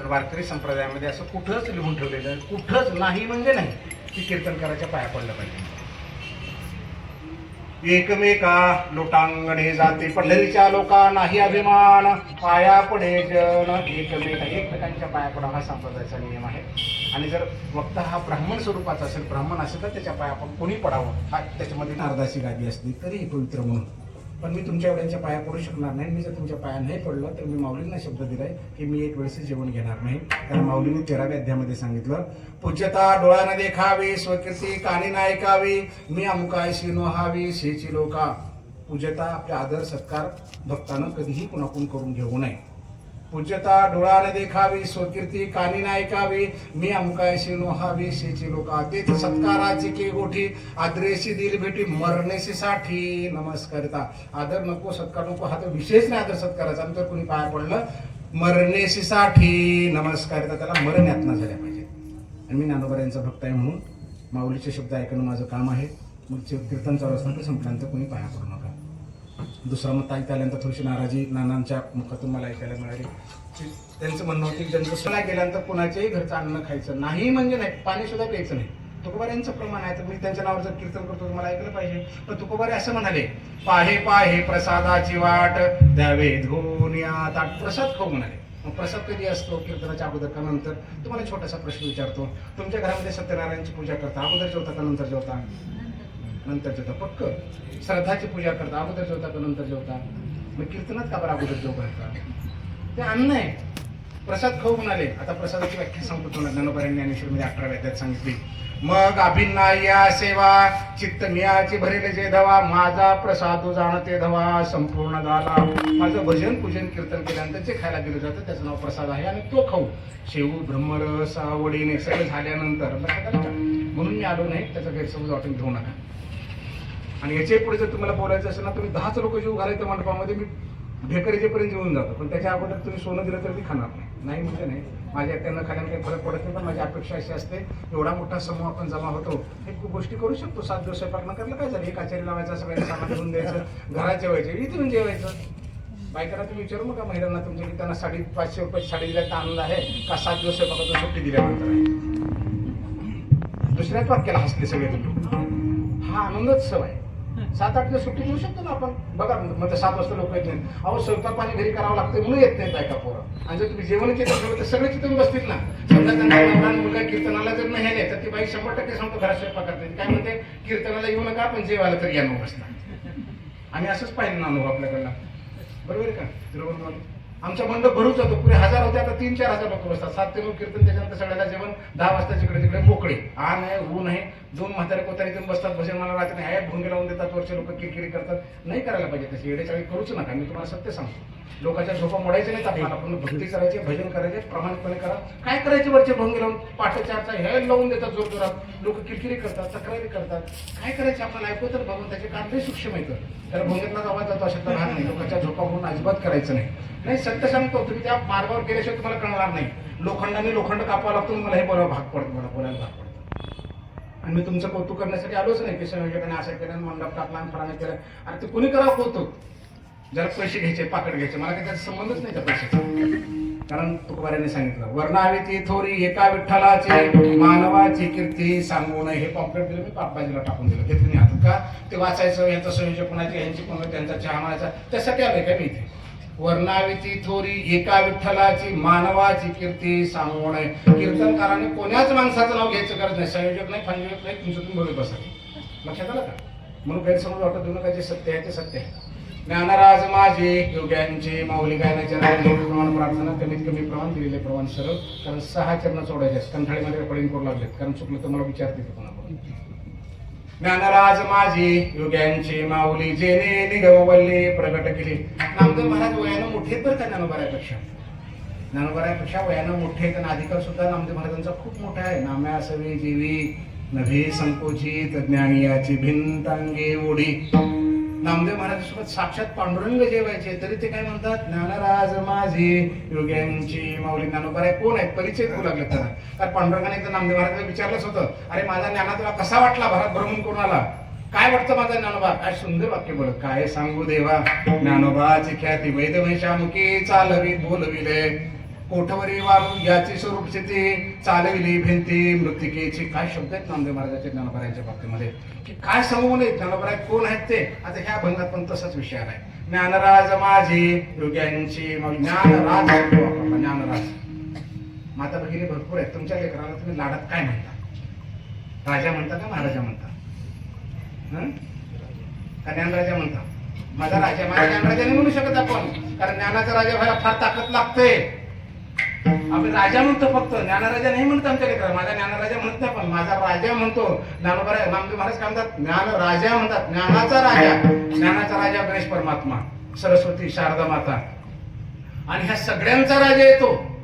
तर वारकरी संप्रदायामध्ये असं कुठंच लिहून ठेवलेलं कुठंच नाही म्हणजे नाही की कीर्तनकाराच्या पाया पडलं पाहिजे. एकमेका लोटांगणे जाते पंढरीच्या लोका नाही अभिमान. पाया पडे जन एकमेका एकमेकांच्या पाया पडा हा संप्रदायाचा नियम आहे. आणि जर वक्ता हा ब्राह्मण स्वरूपाचा असेल ब्राह्मण असेल तर त्याच्या पाया आपण कोणी पडावं? हा त्याच्यामध्ये नारदाची गादी असली तरी पवित्र म्हणून. पण मी तुमच्या एवढ्यांच्या पाया पडू शकणार नाही. मी जर तुमच्या पाया नाही पडलं तर मी माऊलींना शब्द दिलाय की मी एक वेळेस जेवण घेणार नाही. कारण माऊलींनी तेराव्या अध्यामध्ये सांगितलं पूज्यता डोळ्यानं देखावी स्वकीर्ती कानी ना ऐकावी मी अमुकायशी नोहावी शेची लोका. पूज्यता आपले आदर सत्कार भक्तानं कधीही कुणाकून करून घेऊ नये. पूज्यता डोळ्याने देखावी स्वकीर्ती कानी ना ऐकावी मी अमुकायशी नोहावी शेची लोका तेच सत्काराची के गोठी आदरेशी दिल भेटी मरणेशी साठी नमस्कारता. आदर नको सत्कार नको हा तर विशेष नाही आदर सत्काराचा. नंतर कोणी पाया पडलं मरणेशी साठी नमस्कारता. त्याला मरण यातना झाल्या पाहिजे आणि मी नानोबर यांचा भक्त आहे म्हणून माऊलीचे शब्द ऐकणं माझं काम आहे. मग कीर्तन चालू असताना संपल्यानंतर कोणी पाया पडू नका. दुसरा मत ऐकता आल्यानंतर थोडीशी नाराजी नानांच्या मुखातून मला ऐकायला मिळाली. त्यांचं म्हणणं होतं की ज्यांचं नाही गेल्यानंतर कुणाच्याही घरचं अन्न खायचं नाही म्हणजे नाही पाणी सुद्धा प्यायचं नाही. तुकोबाऱ्यांचं प्रमाण आहे तर मी त्यांच्या नावावर जर कीर्तन करतो तर मला ऐकलं पाहिजे. पण तुकोबारे असं म्हणाले पाहे पाहे प्रसादाची वाट द्यावे धोनिया ताट. प्रसाद खाऊ म्हणाले. मग प्रसाद कधी असतो? कीर्तनाच्या अगोदर का नंतर तुम्हाला छोटासा प्रश्न विचारतो. तुमच्या घरामध्ये सत्यनारायणची पूजा करता अगोदर जेवता का नंतर जेवता? नंतर जेवता पक्क. श्रद्धाची पूजा करता अगोदर जेवता का नंतर जेवता? मग कीर्तनात का बरं अगोदर जेव करता ते अन्न आहे. प्रसाद खाऊ म्हणाले. आता प्रसादाची व्याख्या सांगतो तुम्हाला. ज्ञानेश्वर म्हणजे अठरा वेद्यात सांगितली. मग अभिन्ना या सेवा चित्त मियाची भरेले जे धवा माझा प्रसाद जाणते धवा संपूर्ण झाला माझं भजन पूजन कीर्तन केल्यानंतर जे खायला गेलं जातं त्याचं नाव प्रसाद आहे आणि तो खाऊ. शेऊ ब्रह्मरस आवडीने सगळं झाल्यानंतर म्हणून मी आलो नाही त्याचा गैरसमज वाटून घेऊ नका. आणि याच्याही पुढे जर तुम्हाला बोलायचं असेल ना तुम्ही दहाच लोक जीव घालायचं मंडपामध्ये मी ढेकरीचेपर्यंत जेवून जातो. पण त्याच्या अगोदर तुम्ही सोनं दिलं तर ती खाणार नाही. नाही म्हणजे नाही. माझ्या त्यांना खाण्याने काही फरक पडत नाही पण माझी अपेक्षा अशी असते एवढा मोठा समूह आपण जमा होतो हे खूप गोष्टी करू शकतो. सात दिवस स्वयंपाक करायला करलं काय झालं? एक आचारी लावायचा सगळ्यांना सामान घेऊन द्यायचं घरात जेवायचे इथून जेवायचं. बायकांना तुम्ही विचारू नका महिलांना तुमच्या की त्यांना साडी पाचशे रुपये साडी दिल्याचा आनंद आहे का सात दिवस स्वयंपाकातून सुट्टी दिल्यानंतर आहे? दुसऱ्याच वाक्याला हसले सगळे तुम्ही हा आनंदोत्सव आहे सात आठ दिवस सुट्टी देऊ शकतो ना आपण? बघा म्हणजे सात वाजता लोक येत नाही अहो स्वयंपाक पाणी घरी करावं लागतं म्हणून येत नाही बायका पोरं. आणि जर तुम्ही जेवण केलं असेल तर सगळे तिथून बसतील ना. समजा त्यांना लहान मुलगा कीर्तनाला जर नाही आले तर ती बाई शंभर टक्के सांगतो घरात स्वयंपाक करते. काय म्हणते? कीर्तनाला येऊ नका पण जेवायला तर या नऊ वाजता आणि असंच पाहिजे ना अनुभव आपल्याकडला बरोबर आहे का? बरोबर आमचा मंडप भरूच जातो. पुढे हजार होते आता तीन चार हजार लोक बसतात. सात ते नऊ कीर्तन त्याच्यानंतर सगळ्याला जेवण दहा वाजता जिकडे तिकडे मोकळे. आण आहे ऊन आहे दोन म्हातारे कोतारी इथून बसतात भजन मला रात्री आहे भुंगे लावून देतात वरचे लोक किरकिरी करतात. नाही करायला पाहिजे तशी येडेचाळी करूच नका. मी तुम्हाला सत्य सांगतो. लोकांच्या झोपा मोडायचे नाहीत आपल्याला. आपण भक्ती करायचे भजन करायचे प्रामाणिकपणे करा. काय करायचे वरचे भोंगे लावून? पाठ चारचा हे लावून देतात जोर जोरात लोक किरकिरी करतात तक्रारी करतात. काय करायचे आपण ऐकू तर भगवंताचे काम लई सूक्ष्म येतं तर भोंगेतला आवाज जातो अशा तर राहत नाही लोकांच्या झोपा म्हणून अजिबात करायचं नाही. नाही सत्य सांगतो. तुम्ही त्या मार्गावर गेल्याशिवाय तुम्हाला कळणार नाही. लोखंडाने लोखंड कापावं लागतो मला हे बरोबर भाग पडतो मला बोलायला भाग पडतो. आणि मी तुमचं कौतुक करण्यासाठी आलोच नाही. की संयोजकाने असं केलं मंडप टाकला आणि फराने केलं. आणि ते कुणी करावं कौतुक? जरा पैसे घ्यायचे पाकड घ्यायचे. मला काही त्याचा संबंधच नाही त्या पैशाचा. कारण तुकोबाऱ्याने सांगितलं वर्णावी ती थोरी एका विठ्ठलाची? मानवाची कीर्ती सांगू नये हे पॉम्पलेट दिलं मी पापबाजीला टाकून दिलं. घेतलं नाही आता का? ते वाचायचं यांचं संयोजक कोणाचे यांची कोण त्यांचा चहा मारायचा त्यासाठी आले का मी इथे? वर्णाविती थोरी एका विठ्ठलाची मानवाची कीर्ती सांगू नये कीर्तनकाराने कोण्याच माणसाचं नाव घ्यायचं गरज नाही. संयोजक नाही संयोजक नाही तुमच्यातून बघत बसा लक्षात आलं का? म्हणून गैरसमज वाटत देऊ नका जे सत्य आहे ते सत्य आहे. ज्ञानराज माझे योग्यांचे माऊली गायनाचे प्रमाण प्रार्थना कमीत कमी प्रमाण दिलेले प्रमाण सरळ कारण सहा चरण सोडायचे आहेत. कंठाळीमध्ये पडीन करू लागलेत कारण चुकलं तर मला विचारते पुन्हा ज्ञानराज माझी युग्यांची माऊली जेने निगमवल्ली प्रगट केली. नामदेव महाराज वयानं मोठे तर बरं का ज्ञानोबाऱ्यापेक्षा ज्ञानोबाऱ्यापेक्षा वयानं मोठे आहेत आणि अधिकार सुद्धा नामदेव महाराजांचा खूप मोठा आहे. नाम्या सवी जीवी नभे संकोचित ज्ञानियाची भिंतांगे ओढी नामदेव महाराजांसोबत साक्षात पांडुरंग जेवायचे. तरी ते काय म्हणतात ज्ञानराज माझे योग्यांची माऊली ज्ञानोबाराय कोण आहेत? परिचय करू लागले त्यांना कारण पांडुरंगाने एकदा नामदेव महाराजांना विचारलंच होतं अरे माझा ज्ञाना तुला कसा वाटला भरात भ्रमण कोण आला काय वाटतं माझा ज्ञानोबा? काय सुंदर वाक्य बोलत काय सांगू देवा ज्ञानोबाची ख्याती वैद वैशामुखी चालवी बोलविले कोठवरी वाळू याचे स्वरूप स्थिती चालविली भिंती मृतिकेची काय शब्द आहेत नामदेव महाराजांच्या ज्ञानोबरायांच्या बाबतीमध्ये? की काय समोर आहेत? ज्ञानोबराय कोण आहेत ते? आता ह्या भंगात पण तसाच विषय आहे. ज्ञानराज माझी योग्यांची मग ज्ञानराज. ज्ञानराज. माता भगिनी भरपूर आहेत. तुमच्या लेकराला तुम्ही लाडात काय म्हणता? राजा म्हणता का महाराजा म्हणता? का ज्ञानराजा म्हणता? माझा राजा माझ्या ज्ञानराजाने म्हणू शकत आपण. कारण ज्ञानाचा राजा व्हायला फार ताकद लागते. आम्ही राजा म्हणतो फक्त. ज्ञानराजा नाही म्हणतो आमच्या लेकरा माझा ज्ञानराजा म्हणत नाही पण माझा राजा म्हणतो. ज्ञानोबा नामदेव महाराज काय म्हणतात? ज्ञान राजा म्हणतात. ज्ञानाचा राजा. ज्ञानाचा राजा गणेश परमात्मा सरस्वती शारदा माता. आणि ह्या सगळ्यांचा राजा येतो.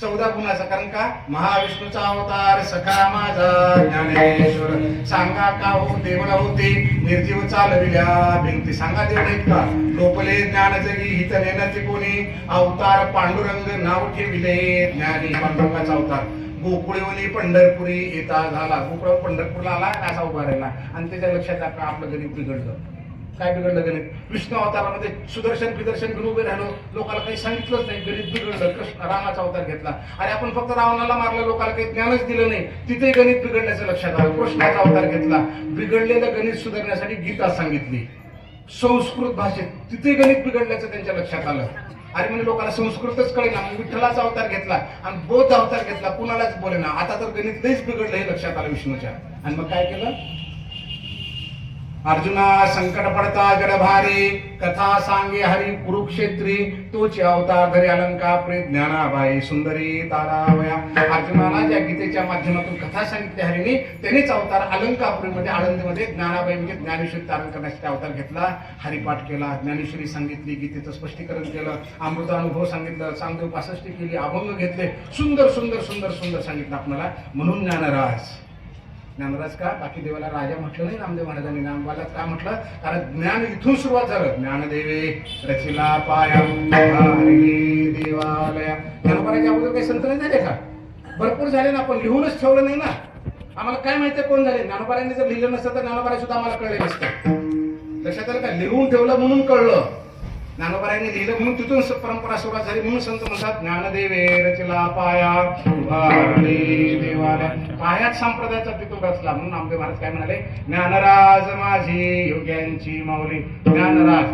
चौदा गुणाचा. कारण का? महाविष्णूचा अवतार सखा माझा ज्ञानेश्वर. सांगा का हो देवला होते निर्जीव चालविल्या भिंती. सांगा देव नाहीत का लोपले ज्ञान जगी हित नेण्याचे कोणी. अवतार पांडुरंग नाव ठेविले ज्ञानी पांडुरंगाचा अवतार. गोकुळेवली पंढरपुरी येता झाला. गोकुळ पंढरपूरला आला असा उभा राहिला? आणि त्याच्या लक्षात आपलं गरीब बिघडलं. काय बिघडलं गणित? विष्णू अवतारामध्ये सुदर्शन प्रदर्शन घेऊन उभे राहिलो. लोकांना काही सांगितलंच नाही. गणित बिघडलं. कृष्ण रामाचा अवतार घेतला. आणि आपण फक्त रावणाला मारलं लोकांना काही ज्ञानच दिलं नाही. तिथे गणित बिघडण्याचं लक्षात आलं. कृष्णाचा अवतार घेतला. बिघडलेलं गणित सुधारण्यासाठी गीता सांगितली. संस्कृत भाषेत तिथे गणित बिघडल्याचं त्यांच्या लक्षात आलं. अरे म्हणजे लोकांना संस्कृतच कळे ना विठ्ठलाचा अवतार घेतला आणि बौद्ध अवतार घेतला. कुणालाच बोले ना आता तर गणित लईच बिघडलं हे लक्षात आलं विष्णूच्या. आणि मग काय केलं? अर्जुना संकट पडता जड भारी कथा सांगे हरी कुरुक्षेत्री तोच अवतार धरी अलंकापुरी ज्ञानाबाई सुंदरी तारावया. अर्जुनाला ज्या गीतेच्या माध्यमातून कथा सांगितली हरीने त्यांनीच अवतार अलंकापुरीमध्ये आळंदीमध्ये ज्ञानाबाई म्हणजे ज्ञानेश्वरी तारण करण्यासाठी अवतार घेतला हरिपाठ केला ज्ञानेश्वरी सांगितली गीतेचं स्पष्टीकरण केलं अमृतानुभव सांगितलं सांगदेव पासष्टी केली अभंग घेतले सुंदर सुंदर सुंदर सुंदर सांगितलं आपल्याला. म्हणून ज्ञानराज ज्ञानराज का? बाकी देवाला राजा म्हटलं नाही नामदेव महाराजांनी नामवाला का म्हटलं? कारण ज्ञान इथून सुरुवात झालं. ज्ञानदेवे रचिला पाया देवालया. ज्ञानोबाराच्या अगोदर काही संत नाही झाले का? भरपूर झाले ना आपण लिहूनच ठेवलं नाही ना. आम्हाला काय माहिती कोण झाले? ज्ञानोबारांनी जर लिहिलं नसतं तर ज्ञानोबारा सुद्धा आम्हाला कळले नसतं. लक्षात आलं का? लिहून ठेवलं म्हणून कळलं. ज्ञानोबारांनी लिहिलं म्हणून तिथून परंपरा सुरुवात झाली. म्हणून संत म्हणतात ज्ञानदेवे रचला पाया पायाच पायात संप्रदायाचा तिथून रचला. म्हणून नामदेव महाराज काय म्हणाले? ज्ञानराज माझी योग्यांची माऊली. ज्ञानराज.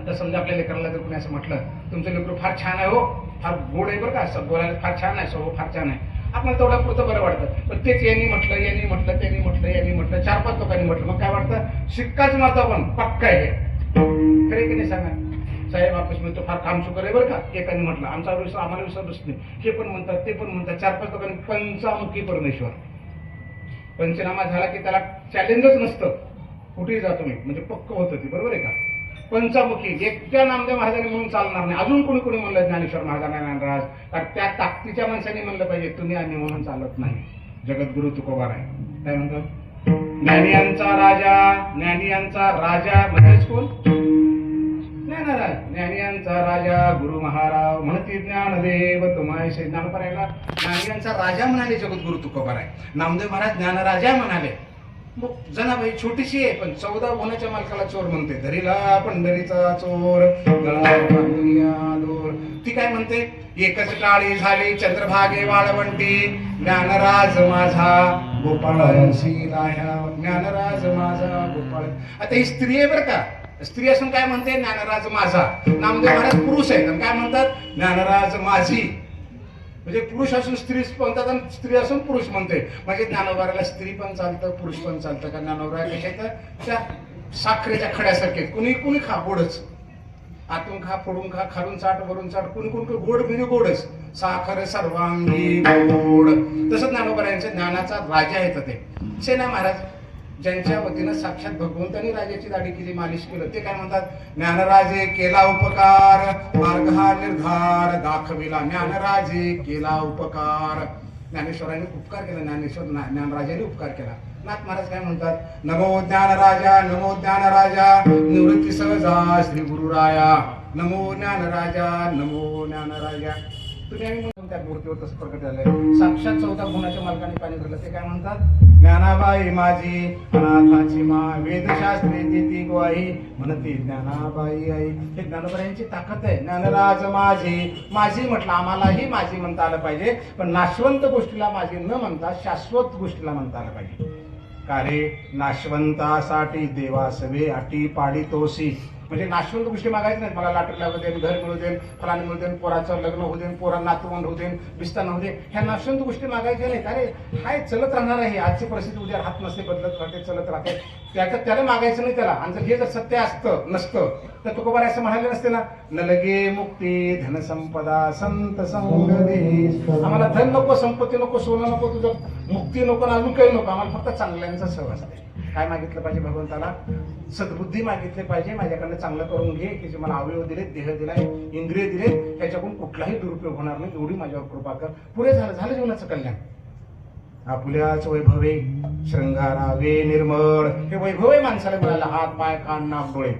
आता समजा आपल्या लेकराला जर कोणी असं म्हटलं तुमचं लेकरू फार छान आहे हो. फार गोड आहे बरं का. बोलायला फार छान आहे सो फार छान आहे. आपल्याला तेवढ्या पुरतं बरं वाटतं. पण तेच यांनी म्हटलं यांनी म्हटलं त्यांनी म्हटलं यांनी म्हटलं चार पाच लोकांनी म्हटलं. मग काय वाटतं? शिक्काच माझा पण पक्का आहे. साहेब आपस म्हणतो फार काम सुकर आहे बरं का? एकाने म्हटलं आमचा विश्वास आम्हाला विश्वास नाही हे पण म्हणतात ते पण म्हणतात. चार पाच लोकांनी पंचामुखी परमेश्वर. पंचनामा झाला की त्याला चॅलेंजच नसतं. कुठेही जातो मी म्हणजे पक्क होतं ती बरोबर आहे का? पंचामुखी एकट्या नामदेव महाराजांनी म्हणून चालणार नाही. अजून कोणी कोणी म्हणलं ज्ञानेश्वर महाराजांना ज्ञानराज कारण त्या ताकदीच्या माणसाने म्हणलं पाहिजे तुम्ही आम्ही म्हणून चालत नाही. जगद्गुरु तुकोबार आहे. काय म्हणतो? ज्ञानियांचा राजा ज्ञानियांचा राजा म्हणजेच कोण? ज्ञानराज ज्ञानियांचा राजा गुरु महाराव म्हणती ज्ञानदेव तुम्हायसे ज्ञानपरायला ज्ञानियांचा राजा म्हणाले जगद्गुरु तुकोबार आहे नामदेव महाराज ज्ञानराजा म्हणाले. मग जनाबाई छोटीशी आहे पण चौदा गुणाच्या मालकाला चोर म्हणते. धरीला पंढरीचा चोर दोर. ती काय म्हणते? एकच काळी झाली चंद्रभागे वाळवंटी. ज्ञानराज माझा गोपाळ ज्ञानराज माझा गोपाळ. आता ही स्त्री आहे बरं का? स्त्री असून काय म्हणते? ज्ञानराज माझा. नामदेव महाराज पुरुष आहेत. काय म्हणतात? ज्ञानराज माझी. म्हणजे पुरुष असून स्त्री म्हणतात आणि स्त्री असून पुरुष म्हणते. म्हणजे ज्ञानोबाराला स्त्री पण चालतं पुरुष पण चालतं. का ज्ञानोबरा कशा तर त्या साखरेच्या खड्यासारखे कुणी कुणी खा गोडच. आतून खा फोडून खा खालून चाट वरून चाट. कुणी कुणी गोड म्हणजे गोडच. साखर सर्वांगी गोड. तसंच ज्ञानोबरा ज्ञानाचा राजा येतं ते. सेना महाराज ज्यांच्या वतीनं साक्षात भगवंतांनी राजाची दाढी केली मालिश केलं. ते काय म्हणतात? ज्ञानराजे केला उपकार मार्ग हा निर्धार दाखविला. ज्ञानराजे केला उपकार. ज्ञानेश्वरांनी उपकार केला ज्ञानेश्वर ज्ञानराजाने उपकार केला. नाथ महाराज काय म्हणतात? नमो ज्ञान राजा नमो ज्ञान राजा निवृत्ती सहजा श्री गुरुराया. नमो ज्ञान राजा नमो ज्ञान राजा तुम्ही आम्ही म्हणून त्या मूर्तीवर तसं प्रकट झालंय. साक्षात चौदा गुणाच्या मालकाने पाणी भरलं. ते काय म्हणतात? ज्ञानाबाई माझी अनाथाची मा वेदशास्त्री दिती ग्वाही. म्हणते ज्ञानाबाई आई. हे ज्ञानोबऱ्यांची ताकद आहे. ज्ञानराज माझी. माझी म्हटलं आम्हालाही माझी म्हणता आलं पाहिजे. पण नाशवंत गोष्टीला माझी न म्हणता शाश्वत गोष्टीला म्हणता आलं पाहिजे. का रे? नाशवंतासाठी देवासवे अटी पाडी तोसी म्हणजे नाशवंत गोष्टी मागायच्या नाहीत. मला लाटक लागू देन घर मिळू देन फलाने मिळू देन पोराचं लग्न होऊ देन पोरा नातवंड होऊ देन बिस्तान होऊ दे ह्या नाशवंत गोष्टी मागायच्या नाहीत. अरे हाय चलत राहणार आहे. आजची परिस्थिती उद्या हात नसते बदलत राहते चलत राहते. त्याचं त्याला मागायचं नाही त्याला. आणि जर हे जर सत्य असतं नसतं तर तुकोबार असं म्हणाले नसते ना न लगे मुक्ती धनसंपदा संत संग आम्हाला धन नको संपत्ती नको सोनं नको तुझं मुक्ती नको अजून काही नको. आम्हाला फक्त चांगल्यांचा सहवास असते. काय मागितलं पाहिजे भगवंताला? सद्बुद्धी मागितली पाहिजे. माझ्याकडनं चांगलं करून घे. की जे मला अवयव दिले देह दिलाय इंद्रिय दिले त्याच्याकडून कुठलाही दुरुपयोग होणार नाही. एवढी माझ्यावर कृपा कर. पुरे झालं झालं जीवनाचं कल्याण. आपुल्याच वैभवे शृंगारावे निर्मळ. हे वैभव आहे माणसाला मिळालं. हात पाय कान नाक डोळे.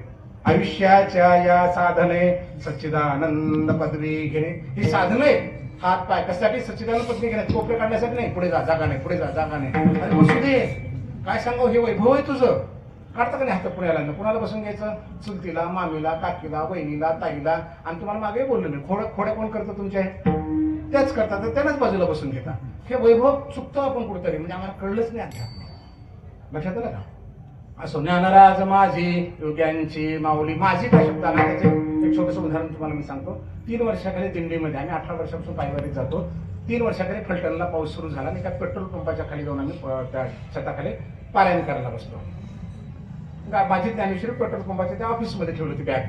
आयुष्याच्या या साधने सच्चिदानंद पदवी घेणे. ही साधन आहे हात पाय. कशासाठी? सच्चिदानंद पदवी घेणे कोपरे काढण्यासाठी नाही. पुढे जा जागा नाही पुढे जा जागा नाही. अरे बसू दे. काय सांगावं हे वैभव आहे तुझं. काढतं का नाही हात पुण्याला? कुणाला बसून घ्यायचं? चुलतीला मामीला काकीला वहिनीला ताईला. आणि तुम्हाला मागे बोललो मी. खोड्या खोड्या कोण करतं तुमच्या? त्याच करतात. तर त्यालाच बाजूला बसून घेता. हे वैभव चुकतो आपण कुठेतरी. म्हणजे आम्हाला कळलंच नाही अध्यात्म. लक्षात आलं का? असो ज्ञानराज माझी योग्यांची माऊली. माझी काय शब्द त्याचे? छोटंसं उदाहरण तुम्हाला मी सांगतो. तीन वर्षाखाली दिंडीमध्ये आम्ही अठरा वर्षापासून पायवारीत जातो. तीन वर्षाखाली फलटणला पाऊस सुरू झाला आणि एका पेट्रोल पंपाच्या खाली जाऊन आम्ही त्या छताखाली पारायण करायला बसलो. माझी ज्ञानेश्वरी पेट्रोल पंपाच्या त्या ऑफिसमध्ये ठेवली होती बॅग.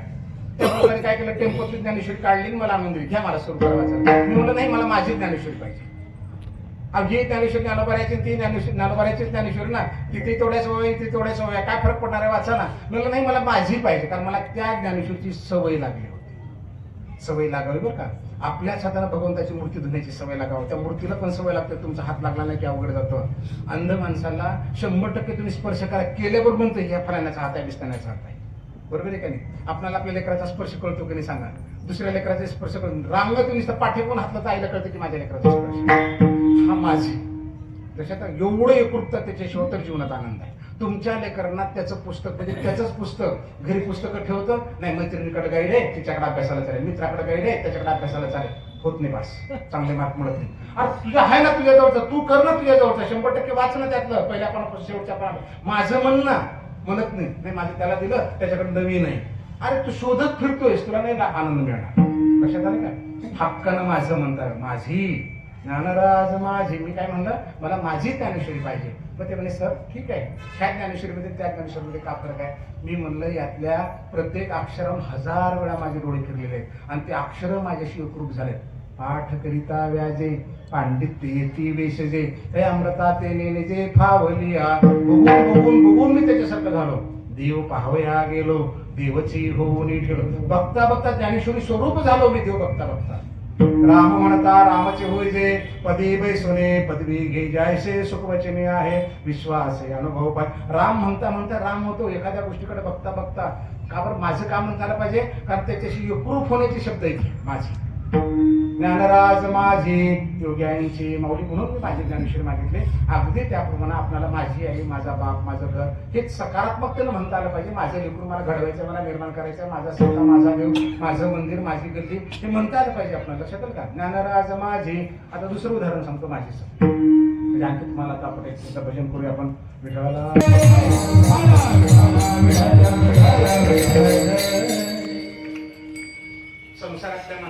त्या काय केलं टेम्पोची ज्ञानेश्वरी काढली आणि मला आनंद घ्या मला सुरू करायचं मी म्हणलं नाही मला माझी ज्ञानेश्वरी पाहिजे. हे ही ज्ञानेश्वरी ज्ञानोबाऱ्याची ती ज्ञानेश्वर ज्ञानोबाऱ्याची ना तिथे तेवढ्याच वय तिथे तेवढ्याच वय काय फरक पडणार आहे वाचा ना? म्हणलं नाही मला माझी पाहिजे. कारण मला त्या ज्ञानेश्वरची सवय लागली होती. सवय लागावी बरं का. आपल्याच हाताला भगवंताची मूर्ती धुण्याची सवय लागावं. त्या मूर्तीला पण सवय लागते. तुमचा हात लागला नाही की अवघड जातं. अंध माणसाला शंभर टक्के तुम्ही स्पर्श करा. केल्यावर म्हणतो ह्या फलाण्याचा हात आहे बिस्ताण्याचा हात आहे. बरोबर आहे का नाही? आपल्याला आपल्या लेकराचा स्पर्श कळतो की नाही सांगा. दुसऱ्या लेकराचा स्पर्श करून रांग तुम्ही पाठी पण हातला तर आईला कळतं की माझ्या लेकराचा स्पर्श. माझी. लक्षात एवढं एकरूपता त्याच्याशिवाय तर जीवनात आनंद आहे. तुमच्या लेकरांना त्याचं पुस्तक म्हणजे त्याचंच पुस्तक. घरी पुस्तकं ठेवतं. नाही मैत्रिणीकडे गाईड आहे तिच्याकडे अभ्यासाला चालेल. मित्राकडे गाईड आहे त्याच्याकडे अभ्यासाला चालेल. होत नाही पास चांगले मार्क मिळत नाही. अरे तुझं आहे ना तुझ्या जवळचं? तू कर ना तुझ्या जवळचं. शंभर टक्के वाच ना त्यातलं. पहिल्या पण शेवटच्या पण माझं म्हणणं म्हणत नाही. नाही माझं त्याला दिलं त्याच्याकडे नवीन आहे. अरे तू शोधत फिरतोयस. तुला नाही आनंद मिळणार. लक्षात आलं का? हक्कानं माझं म्हणतात. माझी. ज्ञानराज माझी मी काय म्हणलं मला माझी ज्ञानेश्वरी पाहिजे. मग ते म्हणे सर ठीक आहे. ह्या ज्ञानेश्वरीमध्ये त्या ज्ञानेश्वरीमध्ये का फरक आहे? मी म्हणलं यातल्या प्रत्येक अक्षरम हजार वेळा माझे डोळे फिरलेले आहेत आणि ते अक्षरं माझ्याशी एकरूप झालेत. पाठ करिता व्याजे पांडित्य येती वेशजे हे अमृता ते नेनेजे फावलिया. बघून बघून बघून मी त्याच्यासारखं झालो. देव पाहवया गेलो देवची होऊन ठेवलो बघता बघता ज्ञानेश्वरी स्वरूप झालो मी देव बघता बघता. राम म्हणता रामाचे होय जे पदी बैसोने पदवी घे जायसे सुखवचने आहे विश्वास आहे अनुभव पाय. राम म्हणता म्हणता राम होतो एखाद्या गोष्टीकडे बघता बघता का बरं माझं काम म्हणता पाहिजे? कारण त्याच्याशी एकरूप होण्याचे शब्द आहे माझी. ज्ञानराज माझी योग्यांचे माऊली म्हणून मी माझे ज्ञानेश्वर मागितले अगदी त्याप्रमाणे आपल्याला माझी आई माझा बाप माझं घर हे सकारात्मकतेनं म्हणता आलं पाहिजे माझं लेकरून मला घडवायचं मला निर्माण करायचं माझा स्वतः माझा देव माझं मंदिर माझी गल्ली हे म्हणता आलं पाहिजे आपल्याला लक्षात आलं का ज्ञानराज माझे आता दुसरं उदाहरण सांगतो माझी म्हणजे आणखी तुम्हाला आता आपण एक भजन करूया आपण विठ्ठलाला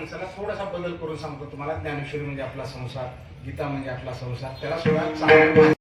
माणसाला थोडासा बदल करून सांगतो. तुम्हाला ज्ञानेश्वरी म्हणजे आपला संसार गीता म्हणजे आपला संसार त्याला सुरुवात